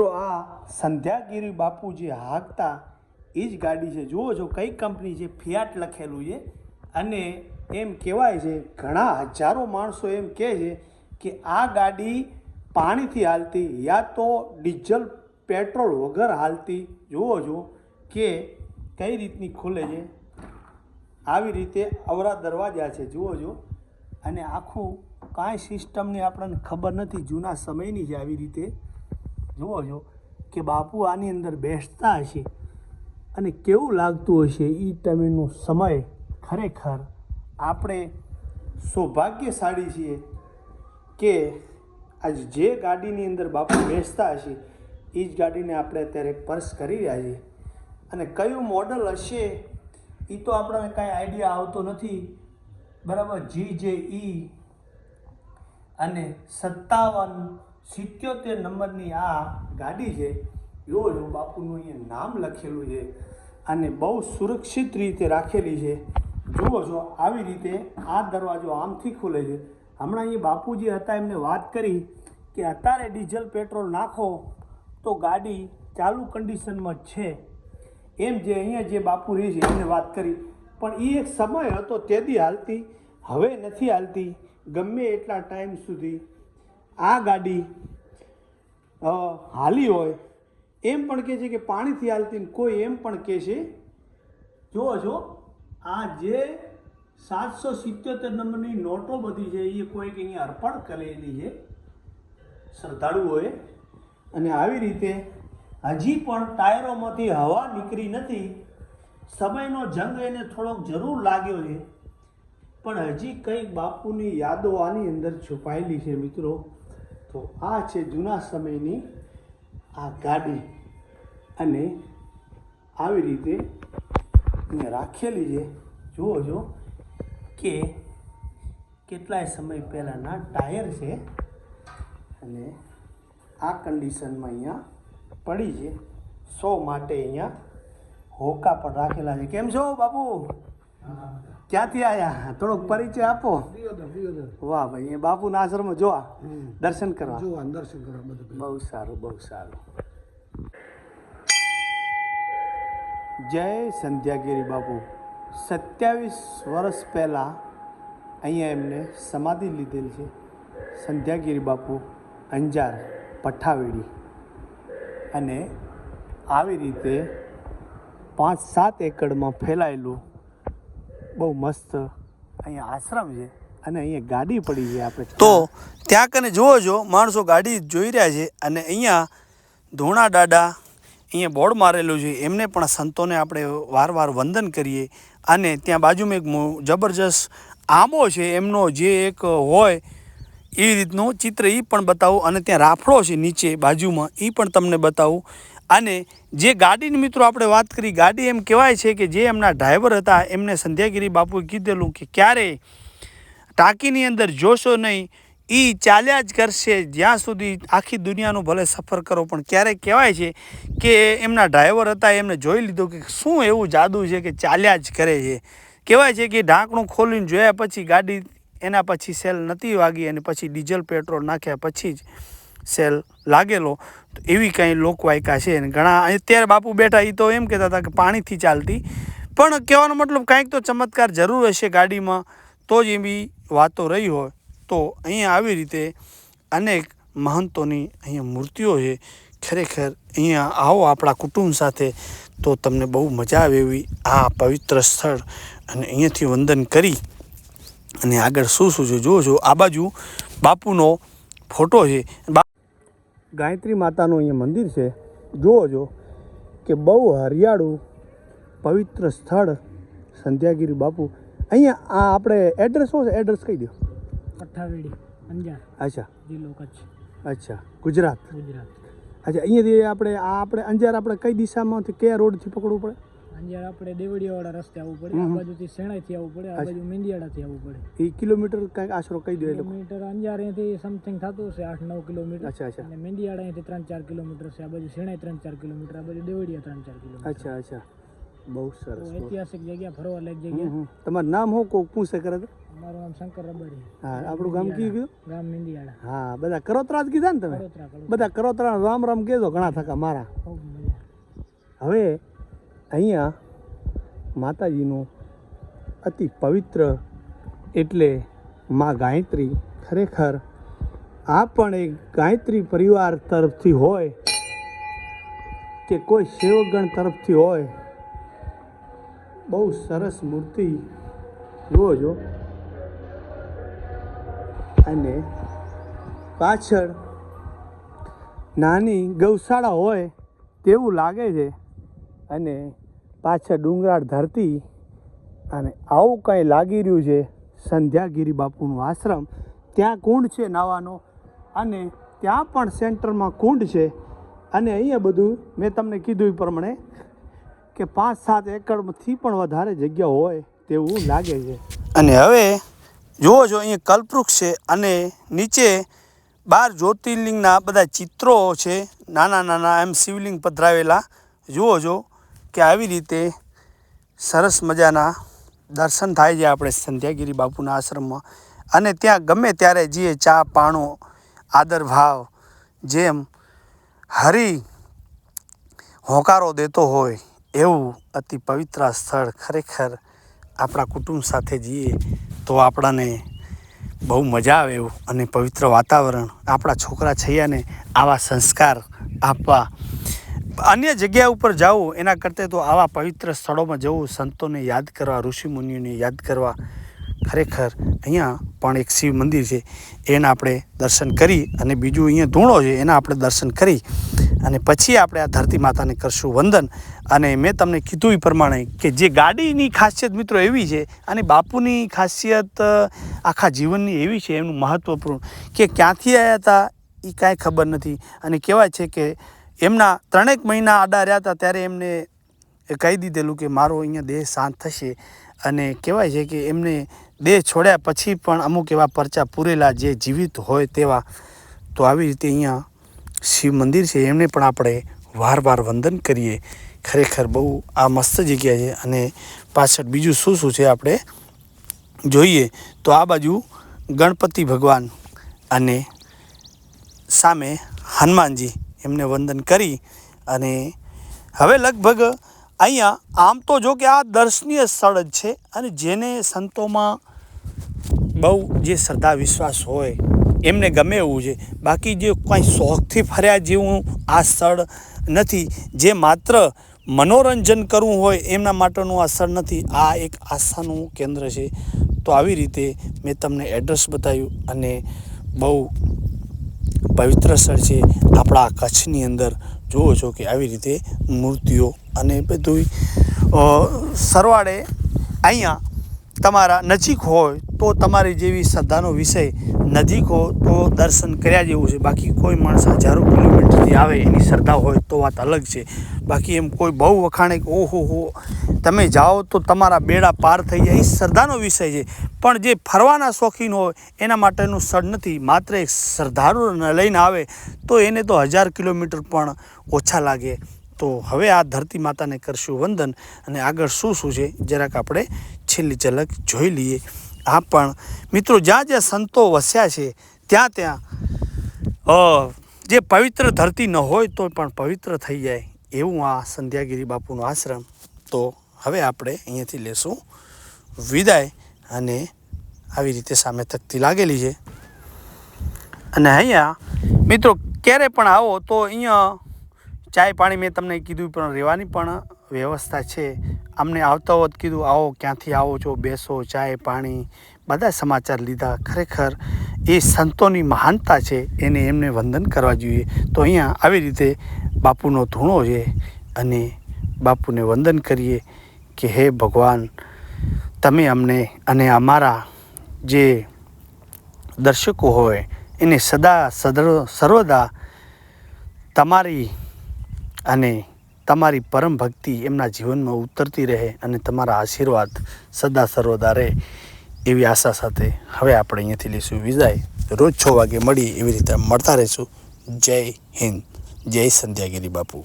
તો આ સંધ્યાગીરી બાપુ જે હાંકતા, એ જ ગાડી છે. જુઓ છો કઈ કંપની છે ફિયાટ લખેલું છે અને એમ કહેવાય છે, ઘણા હજારો માણસો એમ કહે છે કે આ ગાડી પાણીથી હાલતી યા તો ડીઝલ, પેટ્રોલ વગર હાલતી. જુઓ છો કે કઈ રીતની ખુલે છે. આવી રીતે અવરા દરવાજા છે. જુઓ છો અને આખું કાંઈ સિસ્ટમની આપણને ખબર નથી. જૂના સમયની છે આવી રીતે જુઓ છો કે બાપુ આની અંદર બેસતા હશે અને કેવું લાગતું હશે એ ટાઈમનો સમય ખરેખર આપણે સૌભાગ્યશાળી છીએ કે આજ જે ગાડીની અંદર બાપુ બેસતા હશે, એ જ ગાડીને આપણે અત્યારે પર્સ કરી રહ્યા છીએ. અને કયું મોડલ હશે, એ તો આપણને કાંઈ આઈડિયા આવતો નથી. બરાબર જી જે ઈ અને સત્તાવન સિત્યોતેર નંબરની આ ગાડી છે જુઓ જો બાપુનું અહીંયા નામ લખેલું છે અને બહુ સુરક્ષિત રીતે રાખેલી છે. જુઓ છો, આવી રીતે આ દરવાજો આમથી ખુલે છે. હમણાં અહીંયા બાપુજી હતા, એમને વાત કરી કે અત્યારે ડીઝલ પેટ્રોલ નાખો તો ગાડી ચાલુ કન્ડિશનમાં જ છે. એમ જે અહીંયા જે બાપુ રહી છે, એમને વાત કરી. પણ એ એક સમય હતો તેથી હાલતી, હવે નથી હાલતી, ગમે એટલા ટાઈમ સુધી આ ગાડી હાલી હોય, એમ પણ કહે છે કે પાણીથી હાલતી કોઈ એમ પણ કહે છે, જુઓ છો, આ જે સાતસો સિત્યોતેર નંબરની નોટો બધી છે, એ કોઈક અહીંયા અર્પણ કરેલી છે શ્રદ્ધાળુઓએ અને આવી રીતે હજી પણ ટાયરોમાંથી હવા નીકળી નથી, સમયનો જંગ એને થોડોક જરૂર લાગ્યો છે, પણ હજી કંઈક બાપુની યાદો આની અંદર છુપાયેલી છે, મિત્રો. તો આ છે જૂના સમયની આ ગાડી અને આવી રીતે અહીંયા રાખેલી છે. જુઓ છો કે કેટલાય સમય પહેલાંના ટાયર છે અને આ કન્ડિશનમાં અહીંયા પડી છે. સો માટે અહીંયા હોકા પણ રાખેલા છે. કેમ છો બાપુ? ક્યાંથી આવ્યા થોડોક પરિચય આપો. વાહ ભાઈ એ બાપુના આશ્રમ જોવા? દર્શન કરવા? જોવા દર્શન કરવા બધું બહુ સારું બહુ સારું. જય સંધ્યાગીરી બાપુ. સત્યાવીસ વર્ષ પહેલાં અહીંયા એમને સમાધિ લીધેલ છે. સંધ્યાગીરી બાપુ અંજાર પઠાવેડી. અને આવી રીતે પાંચ સાત એકડમાં ફેલાયેલું બહુ મસ્ત. અહીંયા આશ્રમ છે. અને અહીંયા ગાડી પડી છે આપણે તો ત્યાં કને જુઓ છો માણસો ગાડી જોઈ રહ્યા છે અને અહીંયા ધોણા દાડા અહીંયા બોર્ડ મારેલું છે. એમને પણ સંતોને આપણે વાર વાર વંદન કરીએ. અને ત્યાં બાજુમાં એક મો- જબરજસ્ત આંબો છે. એમનો જે એક હોય એ રીતનું ચિત્ર એ પણ બતાવું. અને ત્યાં રાફડો છે નીચે બાજુમાં. એ પણ તમને બતાવું. અને જે ગાડીની મિત્રો આપણે વાત કરી, ગાડી એમ કહેવાય છે કે જે એમના ડ્રાઈવર હતા, એમને સંધ્યાગીરી બાપુએ કીધેલું કે ક્યારે ટાંકીની અંદર જોશો નહીં એ ચાલ્યા જ કરશે, જ્યાં સુધી આખી દુનિયાનું ભલે સફર કરો, પણ ક્યારેક કહેવાય છે કે એમના ડ્રાઈવર હતા એમને જોઈ લીધું કે શું એવું જાદુ છે કે ચાલ્યા જ કરે છે. કહેવાય છે કે ઢાંકણું ખોલીને જોયા પછી ગાડી એના પછી સેલ નથી વાગી અને પછી ડીઝલ, પેટ્રોલ નાખ્યા પછી જ સેલ લાગેલો, તો એવી કંઈ લોકવાયકા છે. અને ઘણા અત્યારે બાપુ બેઠા એ તો એમ કહેતા હતા કે પાણીથી ચાલતી. પણ કહેવાનો મતલબ કાંઈક તો ચમત્કાર જરૂર હશે ગાડીમાં, તો જ એવી વાતો રહી હોય. તો અહીંયા આવી રીતે અનેક મહંતોની અહીંયા મૂર્તિઓ છે. ખરેખર અહીંયા આવો આપણા કુટુંબ સાથે તો તમને બહુ મજા આવે એવી આ પવિત્ર સ્થળ. અને અહીંયાથી વંદન કરી. અને આગળ શું શું છે, જુઓ છો આ બાજુ બાપુનો ફોટો છે. ગાયત્રી માતાનું અહીંયા મંદિર છે. જુઓ જો કે બહુ હરિયાળું પવિત્ર સ્થળ સંધ્યાગીરી બાપુ. અહીંયા આ આપણે એડ્રેસ શું છે? એડ્રેસ કહી દો પઠ્ઠાવેડી અંજાર. અચ્છા. જિલ્લો કચ્છ. અચ્છા ગુજરાત. ગુજરાત. અચ્છા અહીંયાથી આપણે આ આપણે અંજાર આપણે કઈ દિશામાંથી કયા રોડથી પકડવું પડે? અંજાર આપણે દેવડીયાવાળા રસ્તે આવવું પડે આ બાજુથી શેણાઈથી આવવું પડે આ બાજુ મેંદિયાળાથી આવવું પડે. એ કિલોમીટર કંઈક આશરો કહી દો કિલોમીટર અંજાર અહીંથી સમથિંગ થતું હશે આઠ નવ કિલોમીટર. અચ્છા અચ્છા. અને મેંદિયાળા અહીંથી ત્રણ ચાર કિલોમીટર છે આ બાજુ શેણાઈ ત્રણ ચાર કિલોમીટર આ બાજુ દેવડિયા ત્રણ ચાર કિલોમીટર. અચ્છા અચ્છા. બહુ સરસ ઐતિહાસિક જગ્યા ફરવા લાયક જગ્યા. તમારું નામ હું કોક પૂછે કરે તો? મારું નામ શંકર રબારી હા આપણું ગામ કયું કયું ગામ મિંદિયાળા. હા બધા કરોતરા જ કીધા ને તમે? બધા કરોતરા રામ રામ કહેજો ઘણા થકા મારા. હવે અહીંયા માતાજીનું અતિ પવિત્ર એટલે માં ગાયત્રી ખરેખર આ પણ એક ગાયત્રી પરિવાર તરફથી હોય કે કોઈ સેવકગણ તરફથી હોય, બહુ સરસ મૂર્તિ. જુઓ છો અને પાછળ નાની ગૌશાળા હોય તેવું લાગે છે. અને પાછળ ડુંગરાળ ધરતી અને આવું કંઈ લાગી રહ્યું છે સંધ્યાગીરી બાપુનું આશ્રમ. ત્યાં કુંડ છે નાવાનો અને ત્યાં પણ સેન્ટરમાં કુંડ છે. અને અહીંયા બધું મેં તમને કીધું એ પ્રમાણે કે પાંચ સાત એકરથી પણ વધારે જગ્યા હોય તેવું લાગે છે. અને હવે જુઓ છો અહીંયા કલ્પવૃક્ષ છે અને નીચે બાર જ્યોતિર્લિંગના બધા ચિત્રો છે. નાના નાના એમ શિવલિંગ પધરાવેલા. જુઓ છો કે આવી રીતે સરસ મજાના દર્શન થાય છે આપણે સંધ્યાગીરી બાપુના આશ્રમમાં. અને ત્યાં ગમે ત્યારે જઈએ ચા, પાણો, આદર ભાવ જેમ હરી હોકારો દેતો હોય એવું અતિ પવિત્ર સ્થળ ખરેખર આપણા કુટુંબ સાથે જઈએ તો આપણાને બહુ મજા આવે એવું અને પવિત્ર વાતાવરણ આપણા છોકરા, છૈયાને આવા સંસ્કાર આપવા અન્ય જગ્યા ઉપર જવું એના કરતાં તો આવા પવિત્ર સ્થળોમાં જવું સંતોને યાદ કરવા, ઋષિમુનિઓને યાદ કરવા ખરેખર અહીંયા પણ એક શિવ મંદિર છે. એના આપણે દર્શન કરી અને બીજું અહીંયા ધૂણો છે, એના આપણે દર્શન કરી અને પછી આપણે આ ધરતી માતાને કરશું વંદન. અને મેં તમને કીધું એ પ્રમાણે કે જે ગાડીની ખાસિયત મિત્રો એવી છે, અને બાપુની ખાસિયત આખા જીવનની એવી છે એમનું મહત્ત્વપૂર્ણ કે ક્યાંથી આવ્યા હતા એ કાંઈ ખબર નથી. અને કહેવાય છે કે એમના ત્રણેક મહિના આડા રહ્યા હતા ત્યારે એમને કહી દીધેલું કે મારો અહીંયા દેહ શાંત થશે અને કહેવાય છે કે એમને દેહ છોડ્યા પછી પણ અમુક એવા પરચા પૂરેલા જે જીવિત હોય તેવા તો આવી રીતે અહીંયા શિવ મંદિર છે. એમને પણ આપણે વાર વાર વંદન કરીએ. ખરેખર બહુ આ મસ્ત જગ્યા છે અને પાછળ બીજું શું શું છે આપણે જોઈએ તો આ બાજુ ગણપતિ ભગવાન અને સામે હનુમાનજી એમને વંદન કરી અને હવે લગભગ અહીંયા આમ તો જો કે આ દર્શનીય સ્થળ જ છે અને જેને સંતોમાં બહુ જે શ્રદ્ધા, વિશ્વાસ હોય, એમને ગમે એવું છે. બાકી જે કાંઈ શોખથી ફર્યા જેવું આ સ્થળ નથી, જે માત્ર મનોરંજન કરવું હોય એમના માટેનું આ સ્થળ નથી, આ એક આસ્થાનું કેન્દ્ર છે. તો આવી રીતે મેં તમને એડ્રેસ બતાવ્યું અને બહુ પવિત્ર સ્થળ છે. આપણા કચ્છની અંદર જુઓ છો કે આવી રીતે મૂર્તિઓ અને બધું સરવાળે અહીંયા તમારા નજીક હોય તો તમારી જેવી શ્રદ્ધાનો વિષય નજીક હો તો દર્શન કર્યા જેવું છે. બાકી કોઈ માણસ હજારો કિલોમીટરથી આવે એની શ્રદ્ધા હોય તો વાત અલગ છે. બાકી એમ કોઈ બહુ વખાણે કે, ઓહો હો, તમે જાઓ તો તમારા બેડા પાર થઈ જાય. એ શ્રદ્ધાનો વિષય છે. પણ જે ફરવાના શોખીન હોય એના માટેનું સ્થળ નથી. માત્ર એક શ્રદ્ધાળુને લઈને આવે તો એને તો હજાર કિલોમીટર પણ ઓછા લાગે. તો હવે આ ધરતી માતાને કરશું વંદન અને આગળ શું શું છે? જરાક આપણે છેલ્લી ઝલક જોઈ લઈએ. આ પણ મિત્રો, જ્યાં જ્યાં સંતો વસ્યા છે, ત્યાં ત્યાં જે પવિત્ર ધરતી ન હોય તો પણ પવિત્ર થઈ જાય એવું આ સંધ્યાગીરી બાપુનો આશ્રમ. તો હવે આપણે અહીંયાથી લેશું વિદાય અને આવી રીતે સામે તકતી લાગેલી છે. અને અહીંયા, મિત્રો, ક્યારે પણ આવો તો અહીંયા ચાય પાણી મેં તમને કીધું પણ રહેવાની પણ વ્યવસ્થા છે. અમને આવતા હોત કીધું, આવો, ક્યાંથી આવો છો? બેસો, ચાય, પાણી. બધા સમાચાર લીધા. ખરેખર એ સંતોની મહાનતા છે, એને એમને વંદન કરવા જોઈએ. તો અહીંયા આવી રીતે બાપુનો ધૂણો છે અને બાપુને વંદન કરીએ કે, હે ભગવાન, તમે અમને અને અમારા જે દર્શકો હોય, એને સદા સદર, સર્વદા તમારી અને તમારી પરમ ભક્તિ એમના જીવનમાં ઉતરતી રહે અને તમારા આશીર્વાદ સદા સર્વદા રહે એવી આશા સાથે હવે આપણે અહીંયાથી લઈશું વિદાય. રોજ છ વાગે મળી એવી રીતે મળતા રહીશું. જય હિન્દ. જય સંધ્યાગીરી બાપુ.